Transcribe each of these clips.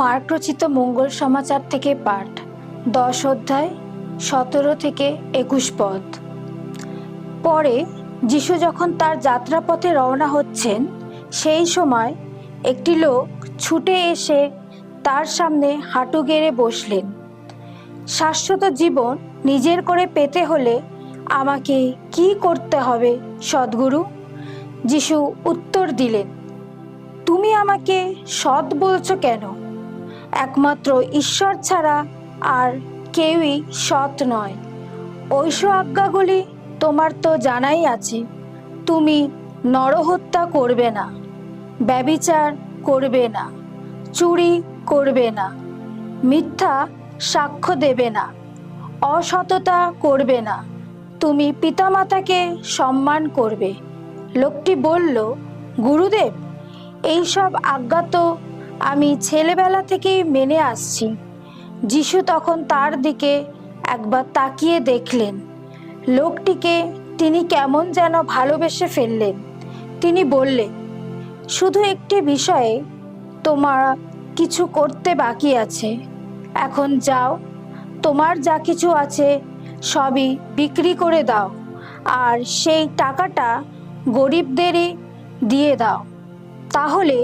মার্করচিত মঙ্গল সমাচার থেকে পাঠ, দশ অধ্যায়, সতেরো থেকে একুশ পদ। পরে যিশু যখন তার যাত্রাপথে রওনা হচ্ছেন, সেই সময় একটি লোক ছুটে এসে তার সামনে হাঁটু গেড়ে বসলেন। শাশ্বত জীবন নিজের করে পেতে হলে আমাকে কি করতে হবে, সদ্গুরু? যিশু উত্তর দিলেন, তুমি আমাকে সৎ বলছো কেন? একমাত্র ঈশ্বর ছাড়া আর কেউই সৎ নয়। ঐশ আজ্ঞাগুলি তোমার তো জানাই আছে, তুমি নরহত্যা করবে না, ব্যবিচার করবে না, চুরি করবে না, মিথ্যা সাক্ষ্য দেবে না, অসততা করবে না, তুমি পিতামাতাকে সম্মান করবে। লোকটি বলল, গুরুদেব, এইসব আজ্ঞা তো আমি ছেলেবেলা থেকেই মেনে আসছি। যিশু তখন তার দিকে একবার তাকিয়ে দেখলেন। লোকটিকে তিনি কেমন যেন ভালোবেসে ফেললেন। তিনি বললেন, শুধু একটি বিষয়ে তোমার কিছু করতে বাকি আছে। এখন যাও, তোমার যা কিছু আছে সবই বিক্রি করে দাও, আর সেই টাকাটা গরিবদেরই দিয়ে দাও। তাহলে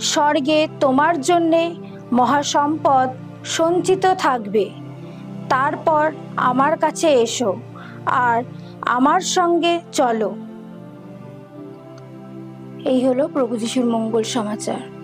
স্বর্গে তোমার জন্যে মহাসম্পদ সঞ্চিত থাকবে। তারপর আমার কাছে এসো আর আমার সঙ্গে চলো। এই হলো প্রভু যিশুর মঙ্গল সমাচার।